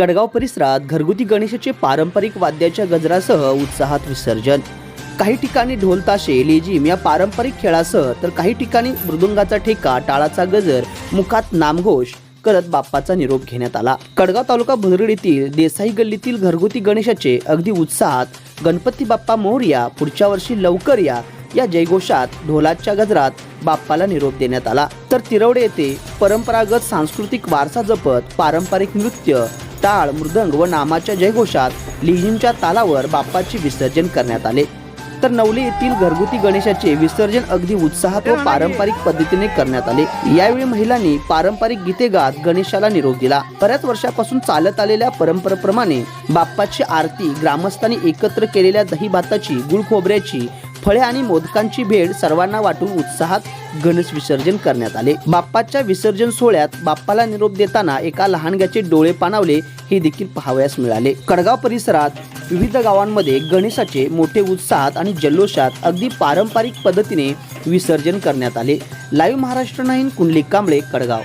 कडगाव परिसरात घरगुती गणेशाचे पारंपरिक वाद्याच्या गजरासह उत्साहात विसर्जन. काही ठिकाणी ढोल ताशे लेझिम या पारंपरिक खेळासह तर काही ठिकाणी मृदुंगाचा ठेका टाळाचा गजर मुखात नामघोष करत बाप्पाचा निरोप घेण्यात आला. कडगाव तालुका भुदरड येथील देसाई गल्लीतील घरगुती गणेशाचे अगदी उत्साहात गणपती बाप्पा मोरया पुढच्या वर्षी लवकर या या जयघोषात ढोलाच्या गजरात बाप्पाला निरोप देण्यात आला. तर तिरवडे येथे परंपरागत सांस्कृतिक वारसा जपत पारंपरिक नृत्य टाळ मृदंग व नामाच्या जयघोषात लिहिंच्या तालावर बाप्पाचे विसर्जन करण्यात आले. तर नवले येथील घरगुती गणेशाचे विसर्जन अगदी उत्साहात व पारंपरिक पद्धतीने करण्यात आले. यावेळी महिलांनी पारंपरिक गीते गात गणेशाला निरोप दिला. बऱ्याच वर्षापासून चालत आलेल्या परंपरेप्रमाणे बाप्पाची आरती ग्रामस्थांनी एकत्र केलेल्या दही भाताची गुळ खोबऱ्याची फळे आणि मोदकांची भेट सर्वांना वाटून उत्साहात गणेश विसर्जन करण्यात आले. बाप्पाच्या विसर्जन सोहळ्यात बाप्पाला निरोप देताना एका लहानग्याचे डोळे पाणावले हे देखील पाहावयास मिळाले. कडगाव परिसरात विविध गावांमध्ये गणेशाचे मोठे उत्साहात आणि जल्लोषात अगदी पारंपरिक पद्धतीने विसर्जन करण्यात आले. लाईव्ह महाराष्ट्र नाईन कुंडली कांबळे कडगाव.